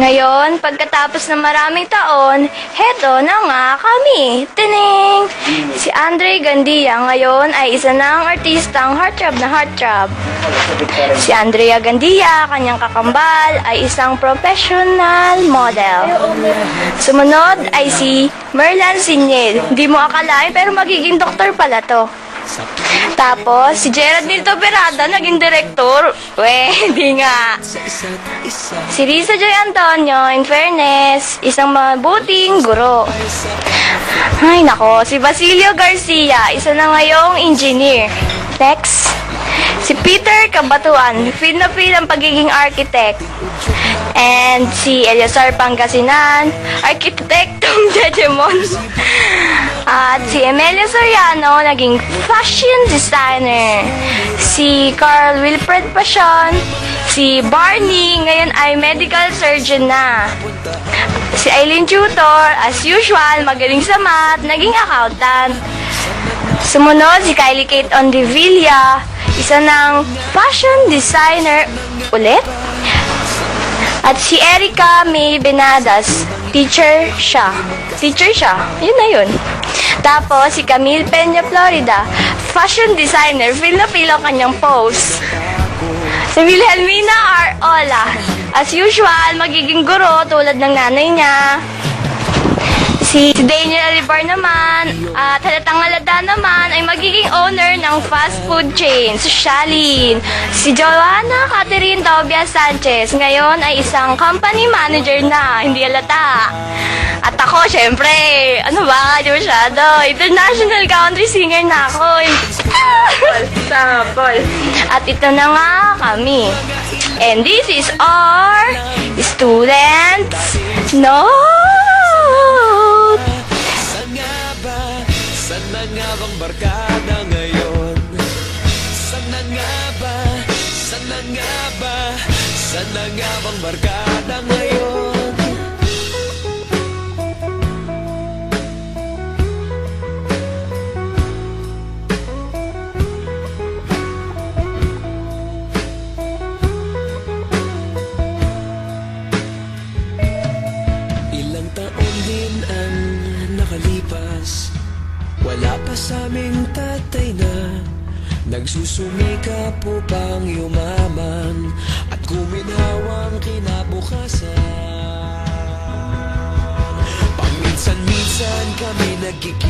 Ngayon, pagkatapos ng maraming taon, heto na nga kami. Tining! Si Andre Gandia ngayon ay isa ng artistang heartthrob na heartthrob. Si Andrea Gandia, kanyang kakambal, ay isang professional model. Sumunod ay si Merlan Sinil. Hindi mo akalain pero magiging doktor pala to. Tapos, si Gerard Nilto Perada, naging direktor. We, hindi nga. Si Risa Joy Antonio, in fairness, isang mabuting guro. Ay, nako. Si Basilio Garcia, isa na ngayong engineer. Next. Si Peter Kabatuan, feel na feel ang pagiging architect. And si Eliasar Pangasinan, architektong Jejemon. At si Emelio Soriano, naging fashion designer. Si Carl Wilfred Pasion, si Barney, ngayon ay medical surgeon na. Si Aileen Tutor, as usual, magaling sa math, naging accountant. Sumunod, si Kylie Kate Ondevilla, isa ng fashion designer ulit. At si Erica May Benadas, teacher siya. Teacher siya. Yun na yun. Tapos, si Camille Peña Florida, fashion designer. Ang kanyang pose. Si Wilhelmina R. As usual, magiging guro tulad ng nanay niya. Si Daniel Alibar naman, at halatang halata naman, ay magiging owner ng fast food chain, si Shalin. Si Joanna Catherine Tobias Sanchez, ngayon ay isang company manager na, hindi halata. At ako, syempre, ano ba, di masyado, international country singer na ako. Sample. At ito na nga kami. And this is our students note. Barkada ngayon? Saan na nga ba? Saan na nga ba? Saan na nga bang barkada ngayon? Ilang taon din ang nakalipas Wala pa sa aming tatay na Nagsusumikap upang yumaman At kuminhawang kinabukasan. Paminsan-minsan kami nagkikita